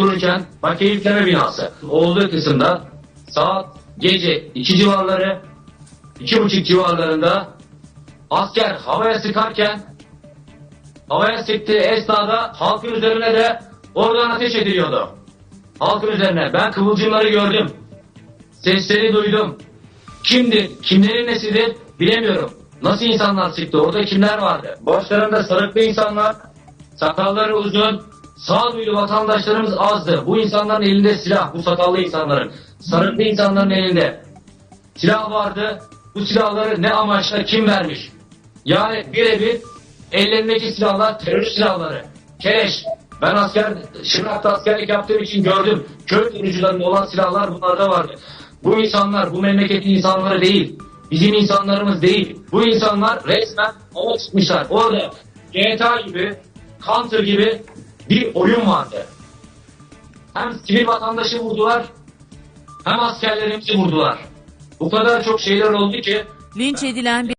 dururken paket yükleme binası olduğu kısımda saat gece 2 civarları, iki buçuk civarlarında asker havaya sıkarken havaya sıktığı esnada halkın üzerine de oradan ateş ediliyordu. Halkın üzerine. Ben kıvılcımları gördüm. Sesleri duydum. Kimdir, kimlerin nesidir bilemiyorum. Nasıl insanlar çıktı, orada kimler vardı? Başlarında sarıklı insanlar, sakalları uzun, sağduyulu vatandaşlarımız azdı. Bu insanların elinde silah, bu sakallı insanların, sarıklı insanların elinde silah vardı. Bu silahları ne amaçla kim vermiş? Yani birebir ellerindeki silahlar terörist silahları. Kereş. Ben asker, Şırnak'ta askerlik yaptığım için gördüm. Köy kurucularında olan silahlar bunlarda vardı. Bu insanlar, bu memleketin insanları değil. Bizim insanlarımız değil. Bu insanlar resmen hava çıkmışlar. Orada GTA gibi, Counter gibi bir oyun vardı. Hem sivil vatandaşı vurdular, hem askerlerimizi vurdular. Bu kadar çok şeyler oldu ki Linç edilen bir